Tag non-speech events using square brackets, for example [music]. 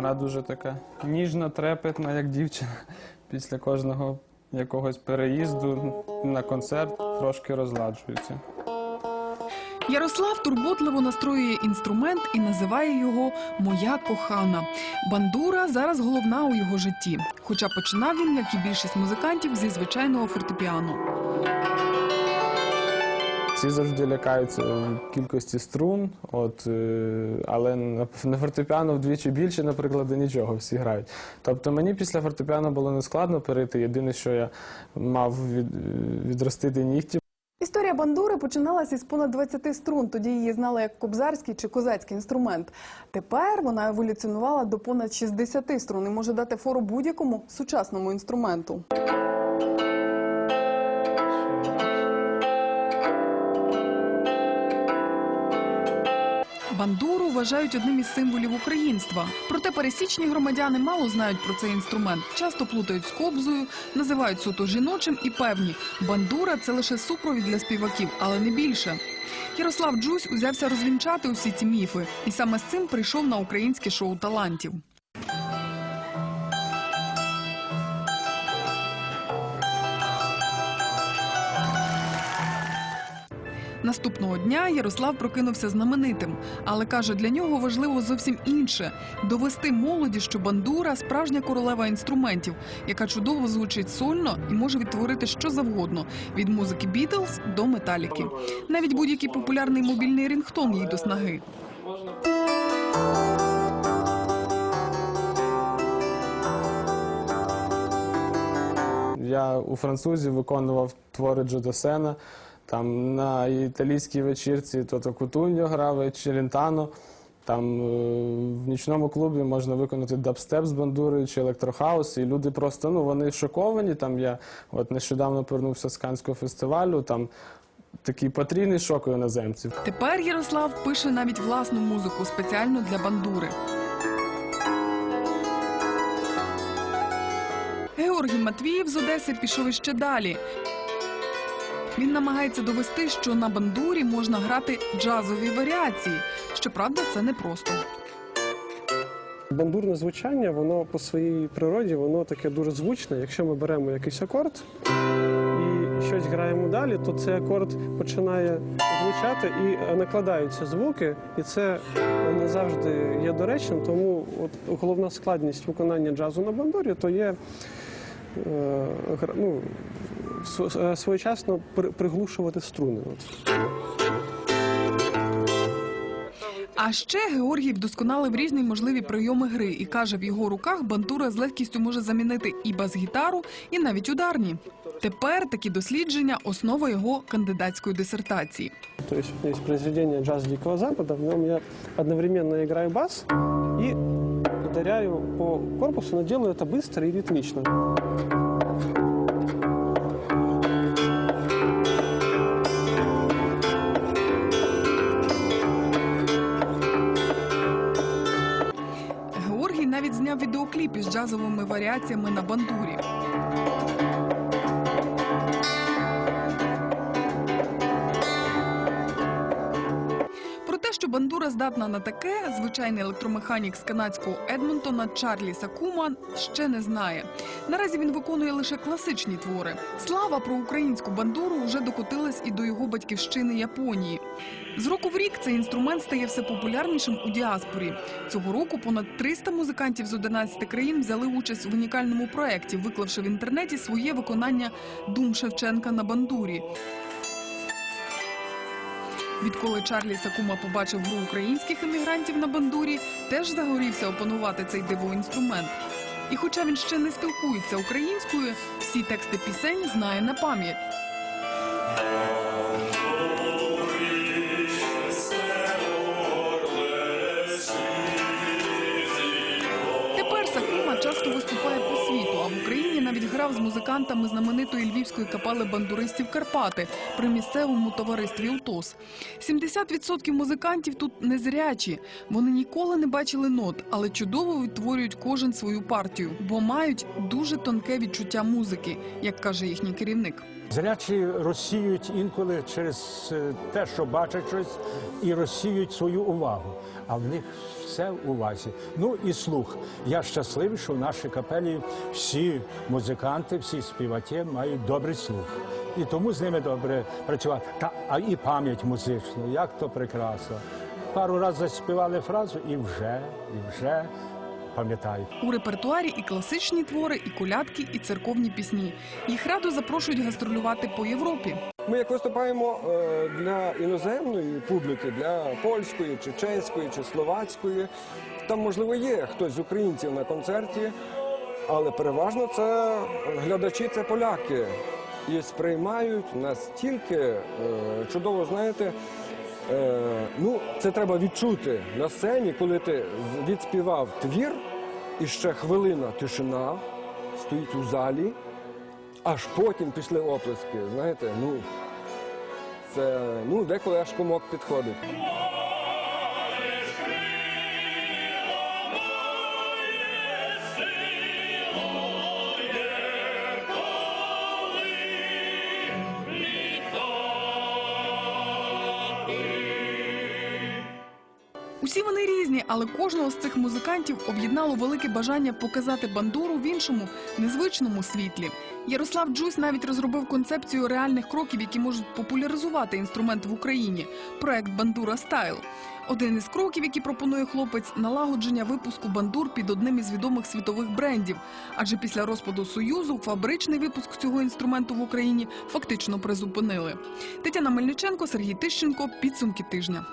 Вона дуже така ніжно трепетна, як дівчина. [laughs] Після кожного якогось переїзду на концерт трошки розладжується. Ярослав турботливо настроює інструмент і називає його Моя кохана. Бандура зараз головна у його житті. Хоча починав він, як і більшість музикантів, зі звичайного фортепіано. Всі завжди лякаються кількості струн, от, е, але на, фортепіано вдвічі більше, наприклад, і нічого всі грають. Тобто мені після фортепіано було нескладно перейти. Єдине, що я мав від, відростити нігті, Історія бандури починалася із понад 20 струн. Тоді її знали як кобзарський чи козацький інструмент. Тепер вона еволюціонувала до понад 60 струн і може дати фору будь-якому сучасному інструменту. Бандуру вважають одним із символів українства. Проте пересічні громадяни мало знають про цей інструмент. Часто плутають з кобзою, називають суто жіночим і певні. Бандура це лише супровід для співаків, але не більше. Ярослав Джусь узявся розвінчати усі ці міфи, і саме з цим прийшов на українське шоу талантів. Наступного дня Ярослав прокинувся знаменитим, але каже, для нього важливо зовсім інше довести молоді, що бандура справжня королева інструментів, яка чудово звучить сольно і може відтворити що завгодно від музики Бітлз до металіки. Навіть будь-який популярний мобільний рінгтон їй до снаги. Я у французів виконував твори Джо Досена. Там на італійській вечірці Тото Кутуньо грав Челентано. Там е, в нічному клубі можна виконати дабстеп з бандурою чи електрохаус, і люди просто ну вони шоковані. Там я от нещодавно повернувся з Канського фестивалю. Там такий потрійний шок у іноземців. Тепер Ярослав пише навіть власну музику спеціально для бандури. Георгій Матвієв з Одеси пішов іще далі. Він намагається довести, що на бандурі можна грати джазові варіації. Щоправда, це непросто. Бандурне звучання, воно по своїй природі, воно таке дуже звучне. Якщо ми беремо якийсь акорд і щось граємо далі, то цей акорд починає звучати і е, накладаються звуки, і це не завжди є доречним. Тому от головна складність виконання джазу на бандурі то є ну, е, своєчасно приглушувати струни. А ще Георгій вдосконалив різні можливі прийоми гри і каже, в його руках бандура з легкістю може замінити і бас-гітару, і навіть ударні. Тепер такі дослідження основа його кандидатської дисертації. То есть у меня есть «Джаз Дикого Запада», в нем я одновременно играю бас и ударяю по корпусу, но делаю это быстро и ритмично. Із варіаціями на бандурі. Що бандура здатна на таке, звичайний електромеханік з канадського Едмонтона Чарлі Сакума ще не знає. Наразі він виконує лише класичні твори. Слава про українську бандуру вже докотилась і до його батьківщини Японії. З року в рік цей інструмент стає все популярнішим у діаспорі. Цього року понад 300 музикантів з 11 країн взяли участь в унікальному проєкті, виклавши в інтернеті своє виконання Дум Шевченка на бандурі. Відколи Чарлі Сакума побачив гру українських емігрантів на бандурі, теж загорівся опанувати цей дивоінструмент. І хоча він ще не спілкується українською, всі тексти пісень знає на пам'ять. Грав з музикантами знаменитої львівської капели бандуристів Карпати при місцевому товаристві УТОС. 70% музикантів тут незрячі. Вони ніколи не бачили нот, але чудово відтворюють кожен свою партію, бо мають дуже тонке відчуття музики, як каже їхній керівник. Зрячі розсіюють інколи через е, те, що бачать щось, і розсіюють свою увагу. а в них все в увазі. Ну і слух. Я щасливий, що в нашій капелі всі музиканти, всі співаки мають добрий слух. І тому з ними добре працювати. Та а і пам'ять музичну, як то прекрасно. Пару разів заспівали фразу і вже, і вже пам'ятають. У репертуарі і класичні твори, і колядки, і церковні пісні. Їх радо запрошують гастролювати по Європі. Ми як виступаємо е, для іноземної публіки, для польської, чеченської чи словацької. Там, можливо, є хтось з українців на концерті, але переважно це глядачі, це поляки. І сприймають настільки е, чудово, знаєте. Е, ну, це треба відчути на сцені, коли ти відспівав твір, і ще хвилина тишина стоїть у залі, аж потім пішли оплески. Знаєте, ну це ну деколи аж комок підходить. Усі вони різні, але кожного з цих музикантів об'єднало велике бажання показати бандуру в іншому, незвичному світлі. Ярослав Джусь навіть розробив концепцію реальних кроків, які можуть популяризувати інструмент в Україні. Проект Бандура Стайл. Один із кроків, які пропонує хлопець, налагодження випуску бандур під одним із відомих світових брендів. Адже після розпаду союзу фабричний випуск цього інструменту в Україні фактично призупинили. Тетяна Мельниченко, Сергій Тищенко. Підсумки тижня.